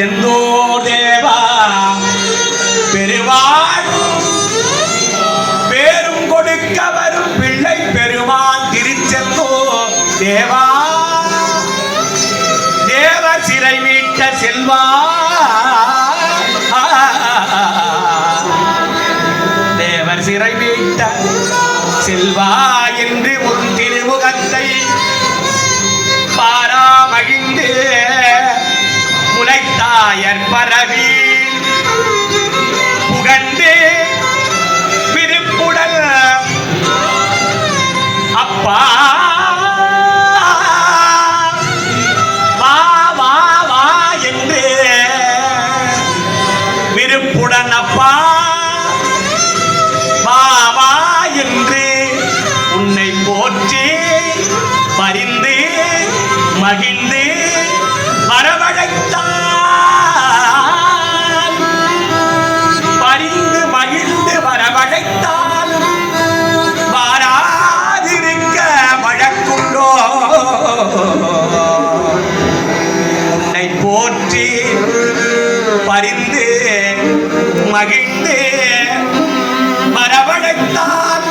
செந்தூர் தேவா. பெருவாழ் பேரும் கொடுக்க வரும் பிள்ளை பெருமான் திருச்செந்தூர் தேவா. தேவ சிறை மீட்ட செல்வா. தேவர் சிறை மீட்ட செல்வா. முளைத்தாயர் பரவி புகழ்ந்து விருப்புடல். அப்பா. வா வா வா என்று விருப்புடன் அப்பா. மகிழ்ந்து வரவழைத்தால்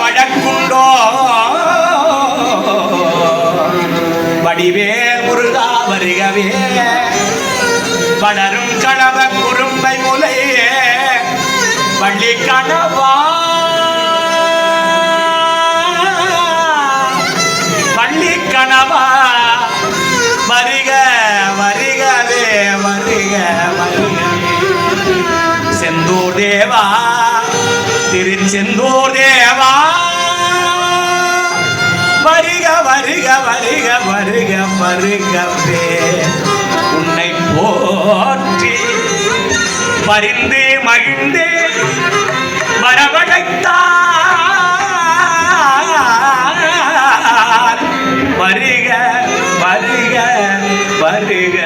வழக்குண்டோ? வடிவேல் முருகா வருகவே. வளரும் கணவ குறும்பை முலையே வள்ளி கணவா வள்ளி கணவா வருக வருகவே வருக தேவா. திருச்செந்தூர் தேவா. வருக வருக வருக வருக வருகவே உன்னை போற்றி பரிந்து மகிழ்ந்து வரவழைத்தார். வருக வருக வருக